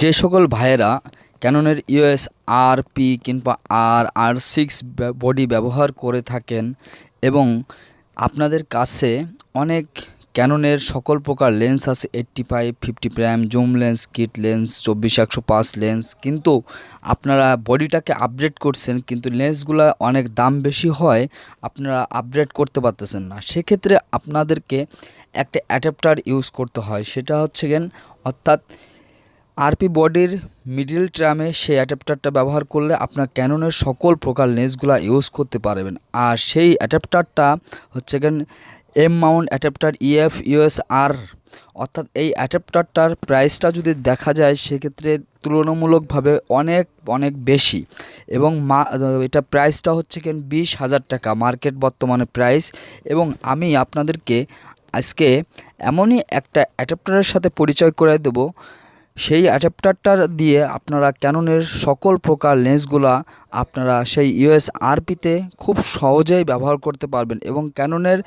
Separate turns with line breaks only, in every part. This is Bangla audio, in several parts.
যে সকল ভাইয়েরা ক্যাননের ইউএস আর পি কিংবা আর আর সিক্স বডি ব্যবহার করে থাকেন এবং আপনাদের কাছে অনেক ক্যাননের সকল প্রকার লেন্স আছে, eighty five, fifty prime, zoom lens, kit lens, চব্বিশ একশো পাঁচ লেন্স, কিন্তু আপনারা বডিটাকে আপডেট করছেন, কিন্তু লেন্সগুলো অনেক দাম বেশি হয়, আপনারা আপডেট করতে পারতেছেন না। সেক্ষেত্রে আপনাদেরকে একটা অ্যাডাপ্টার ইউজ করতে হয়, সেটা হচ্ছে গেন, অর্থাৎ আরপি বডির মিডিল ট্রামে সেই অ্যাডাপ্টারটা ব্যবহার করলে আপনার ক্যাননের সকল প্রকার লেন্সগুলো ইউজ করতে পারবেন। আর সেই অ্যাডাপ্টারটা হচ্ছে gain M mount adapter EF US R অর্থাৎ এই অ্যাডাপ্টারটার প্রাইসটা যদি দেখা যায়, সেক্ষেত্রে তুলনামূলকভাবে অনেক অনেক বেশি। এবং মা, এটা প্রাইসটা হচ্ছে কেন বিশ হাজার টাকা, মার্কেট বর্তমানে প্রাইস। এবং আমি আপনাদেরকে আজকে এমনই একটা অ্যাডাপ্টারের সাথে পরিচয় করে দেবো সেই অ্যাডাপ্টারটার দিয়ে আপনারা ক্যাননের সকল প্রকার লেন্সগুলা আপনারা সেই ইউএস আরপিতে খুব সহজেই ব্যবহার করতে পারবেন এবং ক্যাননের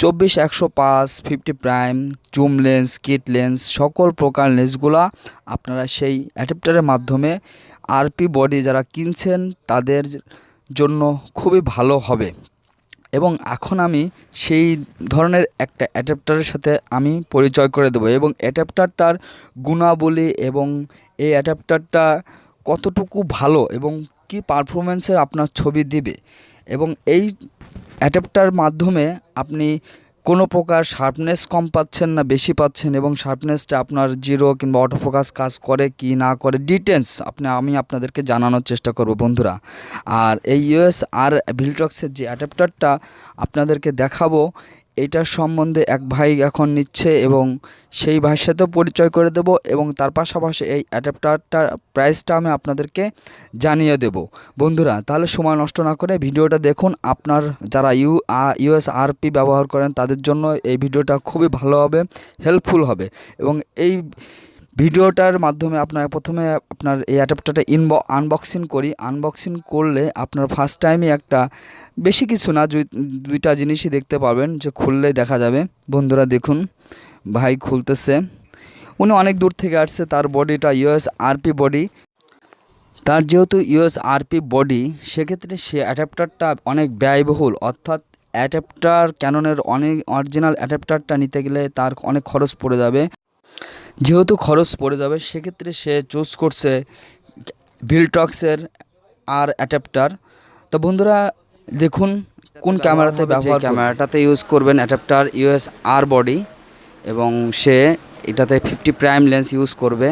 চব্বিশ একশো পাঁচ fifty prime zoom lens kit lens সকল প্রকার লেন্সগুলা আপনারা সেই অ্যাডাপ্টারের মাধ্যমে আরপি বডি যারা কিনছেন তাদের জন্য খুবই ভালো হবে। এবং এখন আমি সেই ধরনের একটা অ্যাডাপ্টারের সাথে আমি পরিচয় করে দেবো এবং অ্যাডাপ্টারটার গুণাবলী এবং এই অ্যাডাপ্টারটা কতটুকু ভালো এবং কি পারফরমেন্সে আপনার ছবি দিবে এবং এই অ্যাডাপ্টার মাধ্যমে আপনি কোনো প্রকার শার্পনেস কম পাচ্ছেন না, বেশি পাচ্ছেন এবং শার্পনেসটা আপনার জিরো কিংবা অটোফোকাস কাজ করে কি না করে ডিটেলস আপনি, আমি আপনাদেরকে জানানোর চেষ্টা করব বন্ধুরা। আর এই ইউএস আর ভিলটক্সের যে অ্যাডাপ্টারটা আপনাদেরকে দেখাবো এটার সম্বন্ধে এক ভাই এখন নিচ্ছে এবং সেই ভাইয়ের সাথেও পরিচয় করে দেব এবং তার পাশাপাশি এই অ্যাডাপ্টারটার প্রাইসটা আমি আপনাদেরকে জানিয়ে দেব। বন্ধুরা, তাহলে সময় নষ্ট না করে ভিডিওটা দেখুন। আপনার যারা ইউ ইউএসআরপি ব্যবহার করেন, তাদের জন্য এই ভিডিওটা খুবই ভালো হবে, হেল্পফুল হবে এবং এই ভিডিওটার মাধ্যমে আপনার প্রথমে আপনার এই অ্যাডাপ্টারটা ইনব আনবক্সিং করি। আনবক্সিং করলে আপনার ফার্স্ট টাইমে একটা বেশি কিছু না দুইটা জিনিসই দেখতে পাবেন যে খুললেই দেখা যাবে। বন্ধুরা দেখুন, ভাই খুলতেছে। উনি অনেক দূর থেকে আসছে, তার বডিটা ইউএস আরপি বডি তার যেহেতু ইউএস আরপি বডি সেক্ষেত্রে সে অ্যাডাপ্টারটা অনেক ব্যয়বহুল। অর্থাৎ অ্যাডাপ্টার ক্যাননের অনেক অরিজিনাল অ্যাডাপ্টারটা নিতে গেলে তার অনেক খরচ পড়ে যাবে। যেহেতু খরচ পড়ে যাবে সেক্ষেত্রে সে চুজ করছে ভিলটক্সের আর অ্যাডাপ্টার তো বন্ধুরা দেখুন কোন ক্যামেরাতে ব্যবহার ক্যামেরাটাতে ইউজ করবেন অ্যাডাপ্টার ইউএস আর বডি এবং সে এটাতে ফিফটি প্রাইম লেন্স ইউজ করবে।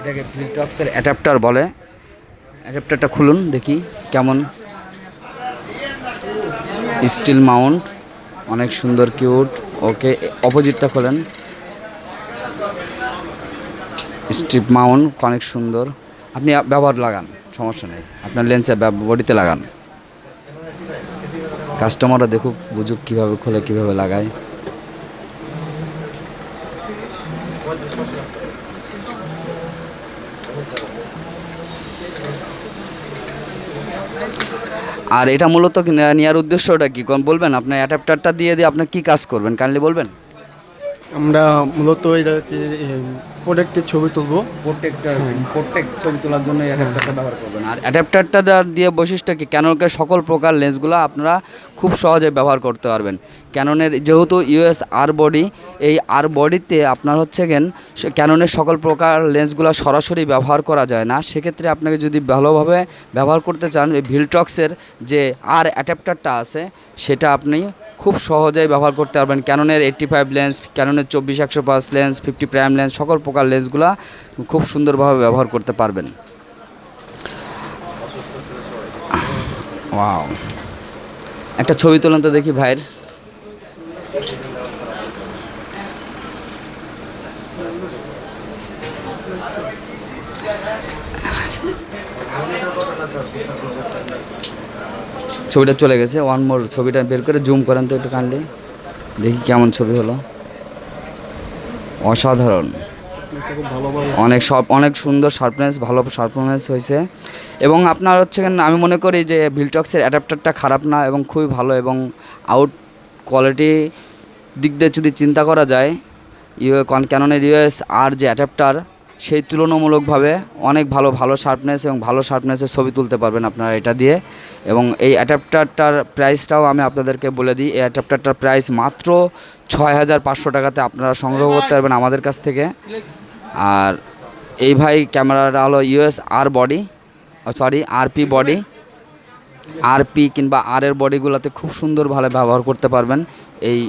এটাকে ভিলটক্সের অ্যাডাপ্টার বলে। অ্যাডাপ্টারটা খুলুন দেখি কেমন। স্টিল মাউন্ট অনেক সুন্দর কিউট ওকে অপোজিটটা খোলেন। স্ট্রিপ মাউন্ট অনেক সুন্দর। আপনি ব্যবহার লাগান, সমস্যা নেই। আপনার লেন্সে বডিতে লাগান। কাস্টমাররা দেখুক, বুঝুক কীভাবে খোলে, কীভাবে লাগায়। আর এটা মূলত নেওয়ার- উদ্দেশ্যটা কি? বলবেন? আপনার অ্যাডাপ্টারটা দিয়ে দিয়ে আপনার কি কাজ করবেন? কাইন্ডলি বলবেন?
আমরা মূলত এটাকে প্রোডাক্টের ছবি তুলবো।
প্রোটেক্টর প্রোটেক্ট ছবি তোলার জন্য অ্যাডাপ্টারটা ব্যবহার করবেন। আর অ্যাডাপ্টারটা দিয়ে বৈশিষ্ট্য কি? ক্যাননকে সকল প্রকার লেন্সগুলো আপনারা খুব সহজে ব্যবহার করতে পারবেন। ক্যাননের যেহেতু ইউএস আর বডি এই আর বডিতে আপনার হচ্ছে গেন ক্যাননের সকল প্রকার লেন্সগুলো সরাসরি ব্যবহার করা যায় না। সেক্ষেত্রে আপনাকে যদি ভালোভাবে ব্যবহার করতে চান এই ভিলটক্সের যে আর অ্যাডাপ্টারটা আছে সেটা আপনি খুব সহজেই ব্যবহার করতে পারবেন। ক্যাননের এইট্টি ফাইভ লেন্স ক্যাননের চব্বিশ একশো পাঁচ লেন্স ফিফটি প্রাইম লেন্স সকল প্রকার লেন্সগুলো খুব সুন্দরভাবে ব্যবহার করতে পারবেন। ওয়াও একটা ছবি তুলুন তো দেখি ভাইয়ের। ছবিটা চলে গেছে ওয়ান মোর ছবিটা বের করে জুম করেন তো একটু কাইন্ডলি দেখি কেমন ছবি হলো। অসাধারণ। অনেক সব, অনেক সুন্দর শার্পনেস ভালো শার্পনেস হয়েছে। এবং আপনার হচ্ছে আমি মনে করি যে ভিলটক্সের অ্যাডাপ্টারটা খারাপ না এবং খুবই ভালো এবং আউট কোয়ালিটি দিক দিয়ে যদি চিন্তা করা যায় ইউ ক্যাননের ইউএস আর যে অ্যাডাপ্টার সেই তুলনামূলকভাবে অনেক ভালো ভালো শার্পনেস এবং ভালো শার্পনেসের ছবি তুলতে পারবেন আপনারা এটা দিয়ে। এবং এই অ্যাডাপ্টারটার প্রাইসটাও আমি আপনাদেরকে বলে দিই, এই অ্যাডাপ্টারটার প্রাইস মাত্র ছয় হাজার পাঁচশো টাকাতে আপনারা সংগ্রহ করতে পারবেন আমাদের কাছ থেকে। আর এই ভাই ক্যামেরাটা হলো US R body sorry RP body RP কিংবা আর এর বডিগুলোতে খুব সুন্দরভাবে ব্যবহার করতে পারবেন। এই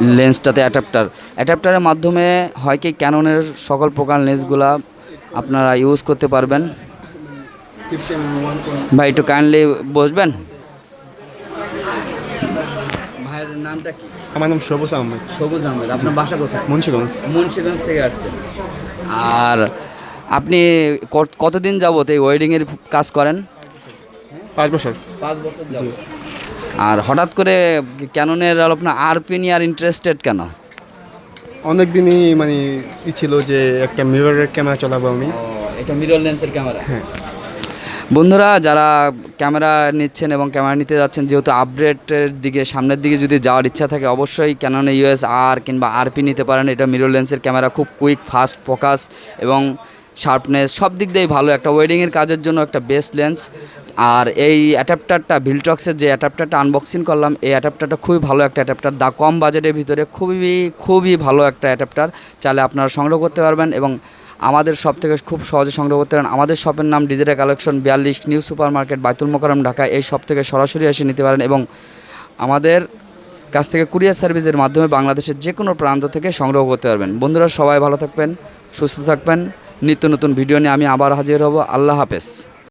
লেন্সটাতে অ্যাডাপ্টার। অ্যাডাপ্টারের মাধ্যমে হয় কি ক্যাননের সকল প্রকার লেন্সগুলা আপনারা ইউজ করতে পারবেন। ভাই একটু কাইন্ডলি বসবেন? ভাইয়ের নামটা কি?
আমার নাম সবুজ আহমেদ।
সবুজ আহমেদ। আপনার বাসা কোথায়?
মুন্সিগঞ্জ।
মুন্সিগঞ্জ থেকে আসছেন। আর আপনি কত- কতদিন যাবত এই ওয়েডিংয়ের কাজ করেন?
পাঁচ বছর।
পাঁচ বছর যাবত। আর হঠাৎ করে ক্যাননের আপনার আরপি নিয়ে আর ইন্টারেস্টেড কেন?
অনেক দিনই মানে ই ছিল যে একটা মিররের ক্যামেরা চালাবো আমি।
এটা মিরর লেন্সের ক্যামেরা হ্যাঁ। বন্ধুরা যারা ক্যামেরা নিচ্ছেন এবং ক্যামেরা নিতে যাচ্ছেন যেহেতু আপডেটের দিকে সামনের দিকে যদি যাওয়ার ইচ্ছা থাকে অবশ্যই ক্যাননে ইউএস আর কিংবা আরপি নিতে পারেন। এটা মিরর লেন্সের ক্যামেরা খুব কুইক ফাস্ট ফোকাস এবং শার্পনেস সব দিক দিয়েই ভালো। একটা ওয়েডিংয়ের কাজের জন্য একটা বেস্ট লেন্স আর এই অ্যাডাপ্টারটা ভিলটক্সের যে অ্যাডাপ্টারটা আনবক্সিং করলাম, এই অ্যাডাপ্টারটা খুবই ভালো একটা অ্যাডাপ্টার দা কম বাজেটের ভিতরে খুবই খুবই ভালো একটা অ্যাডাপ্টার চাইলে আপনারা সংগ্রহ করতে পারবেন এবং আমাদের শপ থেকে খুব সহজে সংগ্রহ করতে পারেন। আমাদের শপের নাম ডিজিটাল কালেকশন বিয়াল্লিশ new super market Baitul Mukarram Dhaka. এই শপ থেকে সরাসরি এসে নিতে পারেন এবং আমাদের কাছ থেকে কুরিয়ার সার্ভিসের মাধ্যমে বাংলাদেশের যে কোনো প্রান্ত থেকে সংগ্রহ করতে পারবেন। বন্ধুরা, সবাই ভালো থাকবেন, সুস্থ থাকবেন। নিত্য নতুন ভিডিও নিয়ে আমি আবার হাজির হব। আল্লাহ হাফেজ।